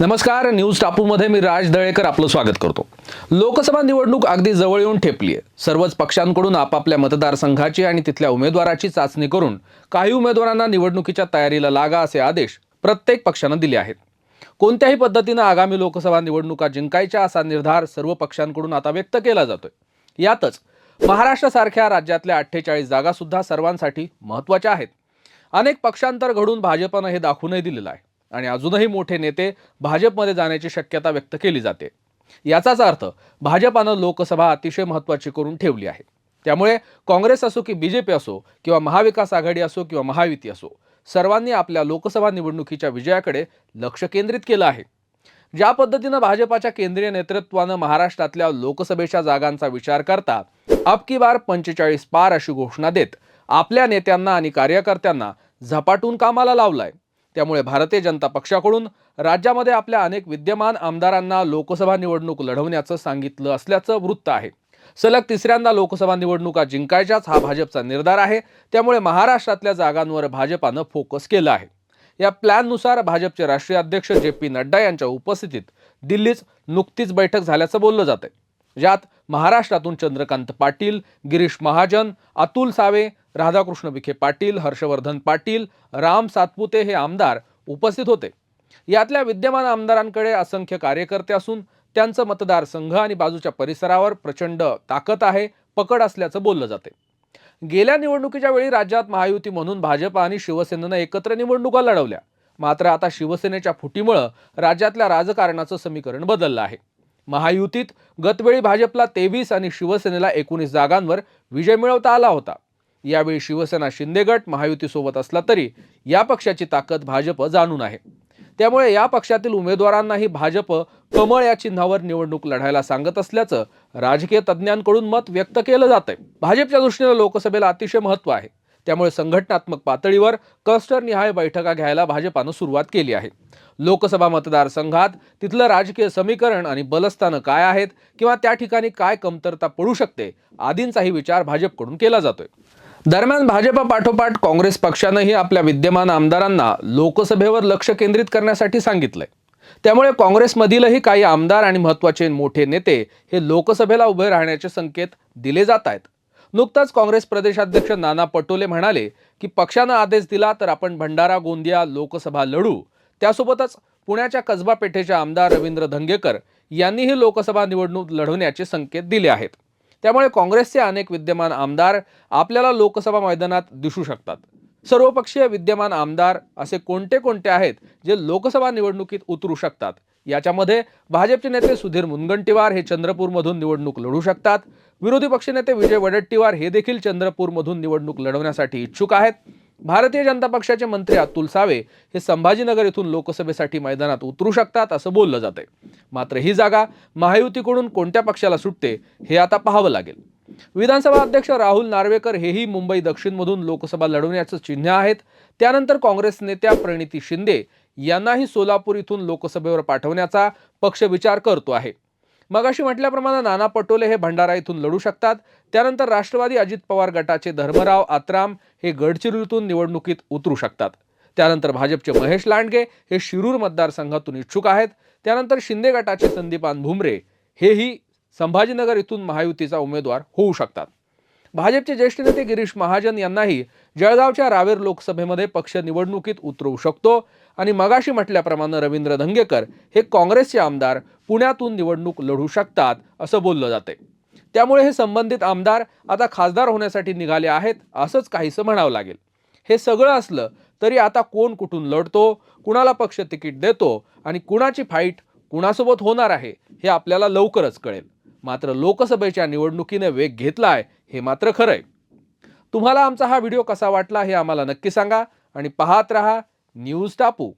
नमस्कार न्यूज टापूमध्ये मी राज दळेकर आपलं स्वागत करतो. लोकसभा निवडणूक अगदी जवळ येऊन ठेपली आहे. सर्वच पक्षांकडून आपापल्या मतदारसंघाची आणि तिथल्या उमेदवाराची चाचणी करून काही उमेदवारांना निवडणुकीच्या तयारीला लागा असे आदेश प्रत्येक पक्षानं दिले आहेत. कोणत्याही पद्धतीनं आगामी लोकसभा निवडणुका जिंकायच्या असा निर्धार सर्व पक्षांकडून आता व्यक्त केला जातोय. यातच महाराष्ट्रासारख्या राज्यातल्या अठ्ठेचाळीस जागासुद्धा सर्वांसाठी महत्त्वाच्या आहेत. अनेक पक्षांतर घडून भाजपनं हे दाखवूनही दिलेलं आहे. आणि अजूनही मोठे नेते भाजपमध्ये जाण्याची शक्यता व्यक्त केली जाते. याचाच अर्थ भाजपानं लोकसभा अतिशय महत्त्वाची करून ठेवली आहे. त्यामुळे काँग्रेस असो की बीजेपी असो किंवा महाविकास आघाडी असो किंवा महायुती असो सर्वांनी आपल्या लोकसभा निवडणुकीच्या विजयाकडे लक्ष केंद्रित केलं आहे. ज्या पद्धतीनं भाजपाच्या केंद्रीय नेतृत्वानं महाराष्ट्रातल्या लोकसभेच्या जागांचा विचार करता अब की बार पंचेचाळीस पार अशी घोषणा देत आपल्या नेत्यांना आणि कार्यकर्त्यांना झपाटून कामाला लावलाय. त्यामुळे भारतीय जनता पक्षाकडून राज्यामध्ये आपल्या अनेक विद्यमान आमदारांना लोकसभा निवडणूक लढवण्याचं सांगितलं असल्याचं वृत्त आहे. सलग तिसऱ्यांदा लोकसभा निवडणुका जिंकायच्याच हा भाजपचा निर्धार आहे. त्यामुळे महाराष्ट्रातल्या जागांवर भाजपानं फोकस केला आहे. या प्लॅननुसार भाजपचे राष्ट्रीय अध्यक्ष जे पी नड्डा यांच्या उपस्थितीत दिल्लीत नुकतीच बैठक झाल्याचं बोललं जातंय. ज्यात महाराष्ट्रातून चंद्रकांत पाटील गिरीश महाजन अतुल सावे राधाकृष्ण विखे पाटील हर्षवर्धन पाटील राम सातपुते हे आमदार उपस्थित होते. यातल्या विद्यमान आमदारांकडे असंख्य कार्यकर्ते असून त्यांचं मतदारसंघ आणि बाजूच्या परिसरावर प्रचंड ताकद आहे पकड असल्याचं बोललं जाते. गेल्या निवडणुकीच्या वेळी राज्यात महायुती म्हणून भाजप आणि शिवसेनेनं एकत्र निवडणुका लढवल्या. मात्र आता शिवसेनेच्या फुटीमुळं राज्यातल्या राजकारणाचं समीकरण बदललं आहे. महायुतीत गतवेळी भाजपला तेवीस आणि शिवसेनेला एकोणीस जागांवर विजय मिळवता आला होता. यावेळी शिवसेना शिंदे गट महायुतीसोबत असला तरी या पक्षाची ताकद भाजप जाणून आहे. त्यामुळे या पक्षातील उमेदवारांनाही भाजप कमळ या चिन्हावर निवडणूक लढायला सांगत असल्याचं राजकीय तज्ज्ञांकडून मत व्यक्त केलं जात आहे भाजपच्या दृष्टीनं लोकसभेला अतिशय महत्त्व आहे. त्यामुळे संघटनात्मक पातळीवर क्लस्टरनिहाय बैठका घ्यायला भाजपानं सुरुवात केली आहे. लोकसभा मतदारसंघात तिथलं राजकीय समीकरण आणि बलस्थानं काय आहेत किंवा त्या ठिकाणी काय कमतरता पडू शकते आदींचाही विचार भाजपकडून केला जातोय. दरम्यान भाजपा पाठोपाठ काँग्रेस पक्षानंही आपल्या विद्यमान आमदारांना लोकसभेवर लक्ष केंद्रित करण्यासाठी सांगितलंय. त्यामुळे काँग्रेसमधीलही काही आमदार आणि महत्त्वाचे मोठे नेते हे लोकसभेला उभे राहण्याचे संकेत दिले जात आहेत. नुकताच काँग्रेस प्रदेशाध्यक्ष नाना पटोले म्हणाले की पक्षानं आदेश दिला तर आपण भंडारा गोंदिया लोकसभा लढू. त्यासोबतच पुण्याच्या कसबा पेठेचे आमदार रवींद्र धंगेकर यांनीही लोकसभा निवडणूक लढवण्याचे संकेत दिले आहेत. त्यामुळे काँग्रेसचे अनेक विद्यमान आमदार आपल्याला लोकसभा मैदानात दिसू शकतात. सर्वपक्षीय विद्यमान आमदार असे कोणते कोणते आहेत जे लोकसभा निवडणुकीत उतरू शकतात? याच्यामध्ये भाजपचे नेते सुधीर मुनगंटीवार हे चंद्रपूरमधून निवडणूक लढू शकतात. विरोधी पक्षनेते विजय वडेट्टीवार हे देखील चंद्रपूरमधून निवडणूक लढवण्यासाठी इच्छुक आहेत. भारतीय जनता पक्षाचे मंत्री अतुल सावे हे संभाजीनगर येथून लोकसभेसाठी मैदानात उतरू शकतात असं बोललं जातंय. मात्र ही जागा महायुतीकडून कोणत्या पक्षाला सुटते हे आता पाहावं लागेल. विधानसभा अध्यक्ष राहुल नार्वेकर हेही मुंबई दक्षिणमधून लोकसभा लढवण्याचं चिन्ह आहेत. त्यानंतर काँग्रेस नेत्या प्रणिती शिंदे यांनाही सोलापूर इथून लोकसभेवर पाठवण्याचा पक्ष विचार करतो आहे. मगाशी म्हटल्याप्रमाणे नाना पटोले हे भंडारा इथून लढू शकतात. त्यानंतर राष्ट्रवादी अजित पवार गटाचे धर्मराव आत्राम हे गडचिरोलीतून निवडणुकीत उतरू शकतात. त्यानंतर भाजपचे महेश लांडगे हे शिरूर मतदारसंघातून इच्छुक आहेत. त्यानंतर शिंदे गटाचे संदीपान भुमरे हेही संभाजीनगर इथून महायुतीचा उमेदवार होऊ शकतात. भाजपचे ज्येष्ठ नेते गिरीश महाजन यांनाही जळगावच्या रावेर लोकसभेमध्ये पक्ष निवडणुकीत उतरवू शकतो. आणि मगाशी म्हटल्याप्रमाणे रवींद्र धंगेकर हे काँग्रेसचे आमदार पुण्यातून निवडणूक लढू शकतात असं बोललं जाते. त्यामुळे हे संबंधित आमदार आता खासदार होण्यासाठी निघाले आहेत असंच काहीसं म्हणावं लागेल. हे सगळं असलं तरी आता कोण कुठून लढतो कुणाला पक्ष तिकीट देतो आणि कुणाची फाईट कुणासोबत होणार आहे हे आपल्याला लवकरच कळेल. मात्र लोकसभेच्या निवडणुकीने वेग घेतला आहे हे मात्र खरंय. तुम्हाला आमचा हा व्हिडिओ कसा वाटला हे आम्हाला नक्की सांगा आणि पाहत रहा न्यूज टापू